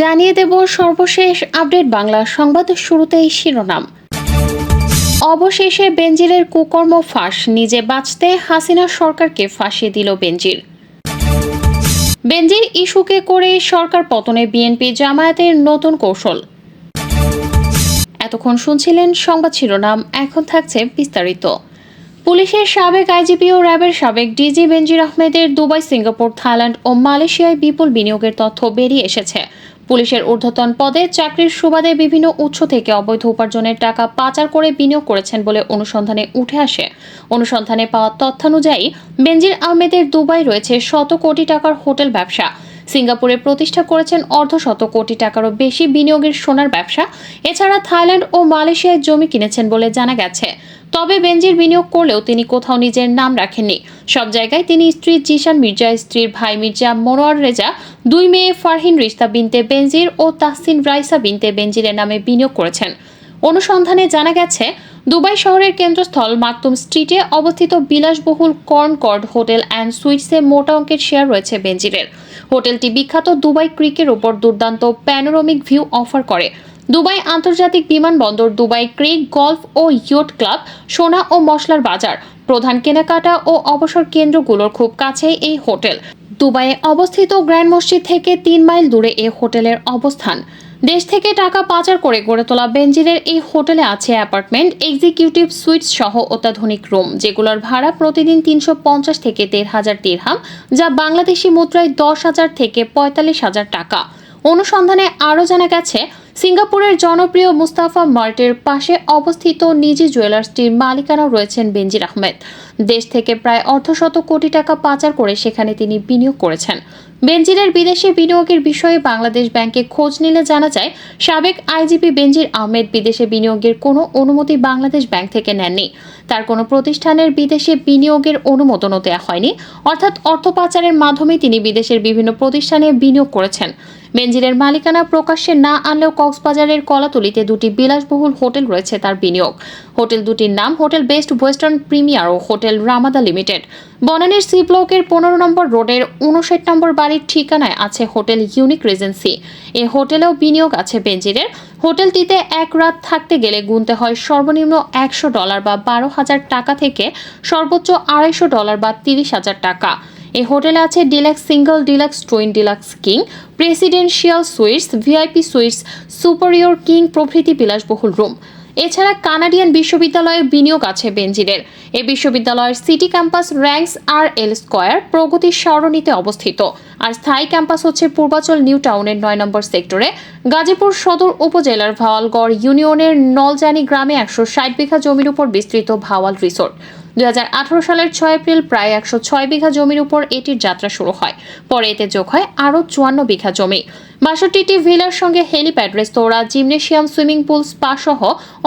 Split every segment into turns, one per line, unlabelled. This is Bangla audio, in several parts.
জানিয়ে দেব সর্বশেষ আপডেট বাংলা সংবাদ শুরুতেই শিরোনাম অবশেষে বেঞ্জিলের কুকর্ম ফাঁস নিজে বাঁচতে হাসিনা সরকারকে ফাঁসিয়ে দিল বেঞ্জিল বেঞ্জির ইস্যুকে করে সরকার পতনে বিএনপি জামায়াতের নতুন কৌশল এতক্ষণ শুনছিলেন সংবাদ শিরোনাম এখন থাকছে বিস্তারিত পুলিশের সাবেক আইজিপি ও র্যাবের সাবেক ডিজি বেনজির আহমেদের দুবাই সিঙ্গাপুর থাইল্যান্ড ও মালয়েশিয়ায় বিপুল বিনিয়োগের তথ্য বেরিয়ে এসেছে পুলিশের ঊর্ধ্বতন পদে চাকরির সুবাদে বিভিন্ন উৎস থেকে অবৈধ উপার্জনের টাকা পাচার করে বিনিয়োগ করেছেন বলে অনুসন্ধানে উঠে আসে অনুসন্ধানে পাওয়া তথ্যানুযায়ী বেনজির আহমেদের দুবাই রয়েছে শত কোটি টাকার হোটেল ব্যবসা সিঙ্গাপুরে প্রতিষ্ঠা করেছেন অর্ধশত কোটি টাকারও বেশি বিনিয়োগের সোনার ব্যবসা এছাড়া থাইল্যান্ড ও মালয়েশিয়ায় জমি কিনেছেন বলে জানা গেছে তবে বেঞ্জির বিনিয়োগ করলেও তিনি কোথাও নিজের নাম রাখেননি সব জায়গায় তিনি স্ত্রী জিশান মির্জা স্ত্রীর ভাই মির্জা মনোয়ার রেজা দুই মেয়ে ফারহিন রিস্তা বিনতে বেঞ্জির ও তাহসিন রাইসা বিনতে বেঞ্জিরের নামে বিনিয়োগ করেছেন অনুসন্ধানে জানা গেছে দুবাই শহরের কেন্দ্রস্থল মাকতুম স্ট্রিটে অবস্থিত বিলাসবহুল কর্নকর্ড হোটেল অ্যান্ড সুইটসে মোটা অঙ্কের শেয়ার রয়েছে বেঞ্জিরের হোটেলটি বিখ্যাত দুবাই ক্রিকের ওপর দুর্দান্ত প্যানোরমিক ভিউ অফার করে দুবাই আন্তর্জাতিক বিমানবন্দর দুবাই ক্রিক গল্ফ ও ইয়ট ক্লাব সোনা ও মশলার বাজার প্রধান কেনাকাটা ও অবসর কেন্দ্রগুলোর খুব কাছে এই হোটেল দুবাইয়ে অবস্থিত গ্র্যান্ড মসজিদ থেকে তিন মাইল দূরে এ হোটেলের অবস্থান দেশ থেকে টাকা পাচার করে গড়ে তোলা বেঞ্জিনের এই হোটেলে আছে অ্যাপার্টমেন্ট এক্সিকিউটিভ সুইটস সহ অত্যাধুনিক রুম যেগুলোর ভাড়া প্রতিদিন তিনশো পঞ্চাশ থেকে দেড় হাজার দেড়হাম যা বাংলাদেশি মুদ্রায় দশ হাজার থেকে পঁয়তাল্লিশ হাজার টাকা অনুসন্ধানে আরও জানা গেছে সিঙ্গাপুরের জনপ্রিয় মুস্তাফা মার্টের পাশে অবস্থিত নিজে জুয়েলার্সটির মালিকানা রয়েছেন বেনজির আহমেদ দেশ থেকে প্রায় অর্ধশত কোটি টাকা পাচার করে সেখানে তিনি বিনিয়োগ করেছেন বেনজিরের বিদেশে বিনিয়োগের বিষয়ে বাংলাদেশ ব্যাংকে খোঁজ নিলে জানা যায় সাবেক আইজিপি বেনজির আহমেদ বিদেশে বিনিয়োগের কোনো অনুমতি বাংলাদেশ ব্যাংক থেকে নেননি তার কোনো প্রতিষ্ঠানের বিদেশে বিনিয়োগের অনুমোদনও দেওয়া হয়নি অর্থাৎ অর্থ পাচারের মাধ্যমে তিনি বিদেশের বিভিন্ন প্রতিষ্ঠানে বিনিয়োগ করেছেন বেনজিরের মালিকানা প্রকাশ্যে না আনলেও কক্সবাজারের কলাতলিতে দুটি বিলাসবহুল হোটেল রয়েছে তার বিনিয়োগ হোটেল দুটির নাম হোটেল বেস্ট ওয়েস্টার্ন প্রিমিয়ার ও হোটেল রামাদা লিমিটেড বনানীর সি ব্লকের পনেরো নম্বর রোডের উনষাট নম্বর বাড়ির ঠিকানায় আছে হোটেল ইউনিক রেজেন্সি এ হোটেলেও বিনিয়োগ আছে বেঞ্জিরের হোটেলটিতে এক রাত থাকতে গেলে গুনতে হয় সর্বনিম্ন একশো ডলার বা বারো হাজার টাকা থেকে সর্বোচ্চ আড়াইশো ডলার বা তিরিশ হাজার টাকা এ হোটেলে আছে deluxe single deluxe twin deluxe king presidential suites VIP suites superior king প্রভৃতি বিলাসবহুল রুম এছাড়া কানাডিয়ান বিশ্ববিদ্যালয়ের বিনিয়োগ আছে বেঞ্জিরের এ বিশ্ববিদ্যালয়ের city campus Rangs R L square Pragati সরণিতে অবস্থিত আর স্থায়ী ক্যাম্পাস হচ্ছে পূর্বাচল নিউ টাউনের নয় নম্বর সেক্টরে গাজীপুর সদর উপজেলার ভাওয়ালগড় ইউনিয়নের নলজানি গ্রামে একশো ষাট বিঘা জমির উপর বিস্তৃত ভাওয়াল রিসোর্ট দু সালের ছয় এপ্রিল প্রায় একশো ছয় বিঘা জমির উপর এটির যাত্রা শুরু হয় পরে এতে যোগ হয় আরও চুয়ান্ন বিঘা জমি বাষট্টিটি ভিলার সঙ্গে helipad restaurant gymnasium swimming pool spa সহ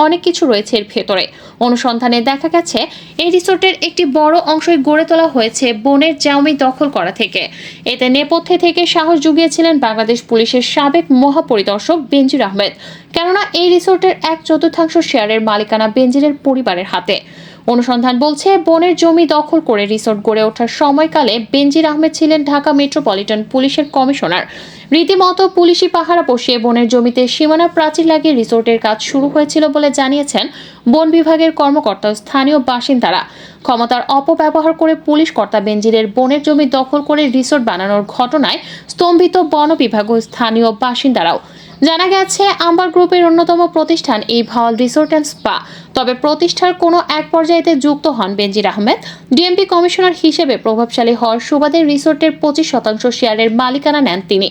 অনেক কিছু রয়েছে এর ভেতরে অনুসন্ধানে দেখা গেছে এই রিসোর্টের একটি বড় অংশই গড়ে তোলা হয়েছে বনের জামি দখল করা থেকে এতে নেপথ্যে থেকে সাহস জুগিয়েছিলেন বাংলাদেশ পুলিশের সাবেক মহাপরিদর্শক বেঞ্জির আহমেদ কেননা এই রিসোর্টের এক চতুর্থাংশ শেয়ারের মালিকানা বেঞ্জিরের পরিবারের হাতে অনুসন্ধান বলছে বনের জমি দখল করে রিসোর্ট গড়ে ওঠার সময়কালে বেনজির আহমেদ ছিলেন ঢাকা মেট্রোপলিটন পুলিশের কমিশনার রীতিমতো পুলিশি পাহারা বসিয়ে বনের জমিতে সীমানা প্রাচীর লাগিয়ে রিসোর্টের কাজ শুরু হয়েছিল বলে জানিয়েছেন বন বিভাগের কর্মকর্তা স্থানীয় বাসিন্দারা ক্ষমতার অপব্যবহার করে পুলিশ কর্তা বেঞ্জিরের বনের জমি দখল করে রিসোর্ট বানানোর ঘটনায় স্তম্ভিত বন বিভাগ ও স্থানীয় বাসিন্দারাও জানা গেছে আম্বার গ্রুপের অন্যতম প্রতিষ্ঠান এই ভাওয়াল রিসোর্ট অ্যান্ড স্পা তবে প্রতিষ্ঠার কোনো এক পর্যায়েতে যুক্ত হন বেনজির আহমেদ ডিএমপি কমিশনার হিসেবে প্রভাবশালী হওয়ার সুবাদে রিসোর্টের পঁচিশ শতাংশ শেয়ারের মালিকানা নেন তিনি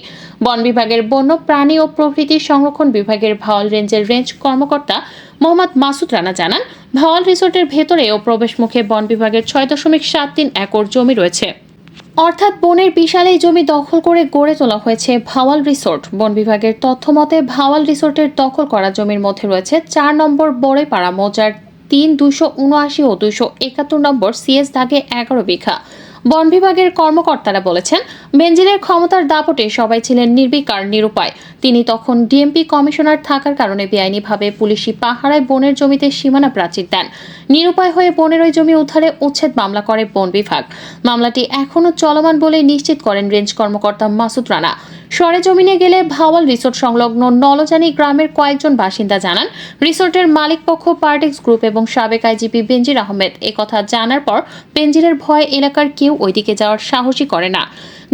বন বিভাগের বন্য প্রাণী ও প্রকৃতি সংরক্ষণ বিভাগের ভাওয়াল রেঞ্জের রেঞ্জ কর্মকর্তা মোহাম্মদ মাসুদ রানা জানান ভাওয়াল রিসোর্টের ভেতরে ও প্রবেশমুখে বন বিভাগের ছয় দশমিক সাত তিন একর জমি রয়েছে অর্থাৎ বনের বিশাল এই জমি দখল করে গড়ে তোলা হয়েছে ভাওয়াল রিসোর্ট বন বিভাগের তথ্য মতে ভাওয়াল রিসোর্টের দখল করা জমির মধ্যে রয়েছে চার নম্বর বড়েপাড়া মোজার তিন দুশো উনআশি ও দুশো একাত্তর নম্বর সিএস দাগে এগারো বিঘা বন বিভাগের কর্মকর্তারা বলেছেন বেনজিরের ক্ষমতার দাপটে সবাই ছিলেন নির্বিকার নিরুপায় তিনি তখন ডিএমপি কমিশনার থাকার কারণে বেআইনিভাবে পুলিশি পাহারায় বনের জমিতে সীমানা প্রাচীর দেন নিরুপায় হয়ে বনের ওই জমি উদ্ধারে উচ্ছেদ মামলা করে বন বিভাগ মামলাটি এখনও চলমান বলে নিশ্চিত করেন রেঞ্জ কর্মকর্তা মাসুদ রানা সরেজমিনে গেলে ভাওয়াল রিসোর্ট সংলগ্ন নলজানি গ্রামের কয়েকজন বাসিন্দা জানান রিসোর্টের মালিক পক্ষ পার্টিক্স গ্রুপ এবং সাবেক আইজিপি বেঞ্জির আহমেদ একথা জানার পর বেঞ্জিরের ভয়ে এলাকার কেউ ওইদিকে যাওয়ার সাহসই করে না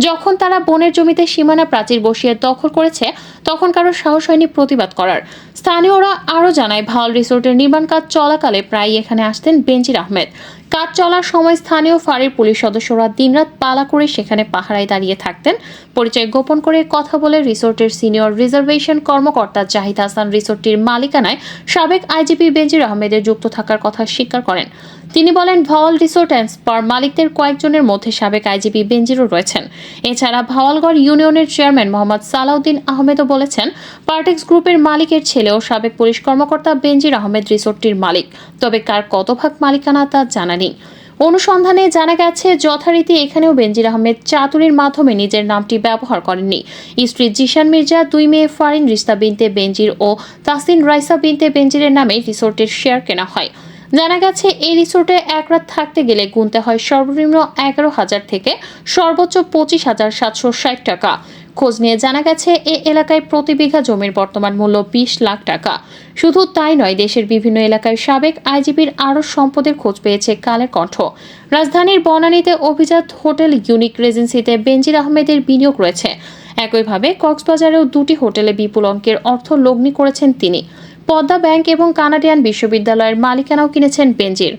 যখন তারা বনের জমিতে সীমানা প্রাচীর বসিয়ে দখল করেছে তখন কারো সাহস হয়নি প্রতিবাদ করার স্থানীয়রা আরও জানায় ভাওয়াল রিসোর্টের নির্মাণ কাজ চলাকালে প্রায় এখানে আসতেন বেঞ্জির আহমেদ কাজ চলার সময় স্থানীয় ফাঁড়ির পুলিশ সদস্যরা দিনরাত পালা করে সেখানে পাহারায় দাঁড়িয়ে থাকতেন পরিচয় গোপন করে কথা বলে রিসোর্টের সিনিয়র রিজার্ভেশন কর্মকর্তা জাহিদ হাসান রিসোর্টটির মালিকানায় সাবেক আইজিপি বেঞ্জির আহমেদের যুক্ত থাকার কথা স্বীকার করেন তিনি বলেন ভাওয়াল রিসোর্ট অ্যান্ড স্পার মালিকদের কয়েকজনের মধ্যে সাবেক আইজিপি বেঞ্জিরও রয়েছেন এছাড়া ভাওয়ালগড় ইউনিয়নের চেয়ারম্যান মোহাম্মদ সালাউদ্দিন আহমেদও বলেছেন পার্টেক্স গ্রুপের মালিকের ছেলেও সাবেক পুলিশ কর্মকর্তা বেঞ্জির আহমেদ রিসোর্টটির মালিক তবে কার কত ভাগ মালিকানা তা জানা নেই অনুসন্ধানে জানা গেছে যথারীতি এখানেও বেনজির আহমেদ চাতুরির মাধ্যমে নিজের নামটি ব্যবহার করেননি স্ত্রী জিশান মির্জা দুই মেয়ে ফারিন রিস্তা বিনতে বেনজির ও তাসিন রাইসা বিনতে বেনজিরের নামে রিসোর্টের শেয়ার কেনা হয় জানা গেছে এই রিসোর্টে এক রাত থাকতে গেলে গুনতে হয় সর্বনিম্ন এগারো হাজার থেকে সর্বোচ্চ পঁচিশ হাজার সাতশো ষাট টাকা খোঁজ নিয়ে জানা গেছে এ এলাকায় প্রতি বিঘা জমির বর্তমান মূল্য বিশ লাখ টাকা শুধু তাই নয় দেশের বিভিন্ন এলাকায় সাবেক আইজিপির আরও সম্পদের খোঁজ পেয়েছে কালের কণ্ঠ রাজধানীর বনানীতে অভিজাত হোটেল ইউনিক রেজেন্সিতে বেনজির আহমেদের বিনিয়োগ রয়েছে একইভাবে কক্সবাজারেও দুটি হোটেলে বিপুল অঙ্কের অর্থ লগ্নি করেছেন তিনি পদ্মা ব্যাংক এবং কানাডিয়ান বিশ্ববিদ্যালয়ের মালিকানাও কিনেছেন বেঞ্জির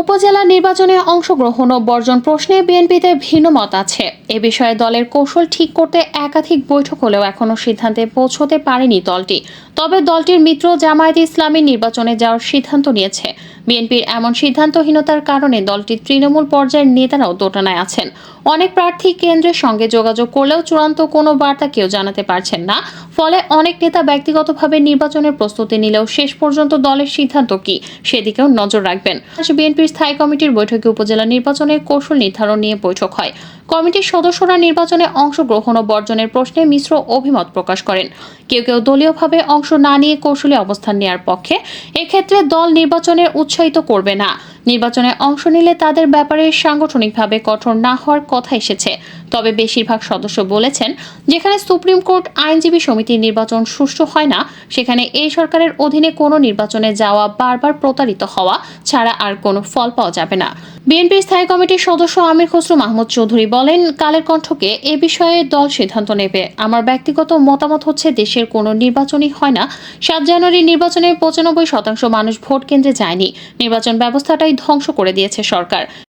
উপজেলা নির্বাচনে অংশগ্রহণ ও বর্জন প্রশ্নে বিএনপিতে ভিন্ন মত আছে এ বিষয়ে দলের কৌশল ঠিক করতে একাধিক বৈঠক হলেও এখনও সিদ্ধান্তে পৌঁছতে পারেনি দলটি তবে দলটির মিত্র জামায়াত ইসলামী নির্বাচনে যাওয়ার সিদ্ধান্ত নিয়েছে বিএনপির এমন সিদ্ধান্তহীনতার কারণে দলটির তৃণমূল পর্যায়ের নেতারাও দোটানায় আছেন অনেক প্রার্থী কেন্দ্রের সঙ্গে যোগাযোগ করলেও চূড়ান্ত কোনো বার্তা কেউ জানাতে পারছেন না ফলে অনেক নেতা ব্যক্তিগতভাবে নির্বাচনের প্রস্তুতি নিলেও শেষ পর্যন্ত দলের সিদ্ধান্ত কি সেদিকেও নজর রাখবেন আজ বিএনপির স্থায়ী কমিটির বৈঠকে উপজেলা নির্বাচনের কৌশল নির্ধারণ নিয়ে বৈঠক হয় কমিটির সদস্যরা নির্বাচনে অংশগ্রহণ ও বর্জনের প্রশ্নে মিশ্র অভিমত প্রকাশ করেন কেউ কেউ দলীয়ভাবে অংশ না নিয়ে কৌশলী অবস্থান নেওয়ার পক্ষে এক্ষেত্রে দল নির্বাচনের উচ্চ উৎসাহিত করবে না নির্বাচনে অংশ নিলে তাদের ব্যাপারে সাংগঠনিকভাবে কঠোর না হওয়ার কথা এসেছে তবে বেশিরভাগ সদস্য বলেছেন যেখানে সুপ্রিম কোর্ট আইনজীবী সমিতির নির্বাচন সুষ্ঠু হয় না সেখানে এই সরকারের অধীনে কোনো নির্বাচনে যাওয়া বারবার প্রতারিত হওয়া ছাড়া আর কোনো ফল পাওয়া যাবে না বিএনপির স্থায়ী কমিটির সদস্য আমির খসরু মাহমুদ চৌধুরী বলেন কালের কণ্ঠকে এ বিষয়ে দল সিদ্ধান্ত নেবে আমার ব্যক্তিগত মতামত হচ্ছে দেশের কোনো নির্বাচনই হয় না সাত জানুয়ারির নির্বাচনে পঁচানব্বই শতাংশ মানুষ ভোট কেন্দ্রে যায়নি নির্বাচন ব্যবস্থাটাই ধ্বংস করে দিয়েছে সরকার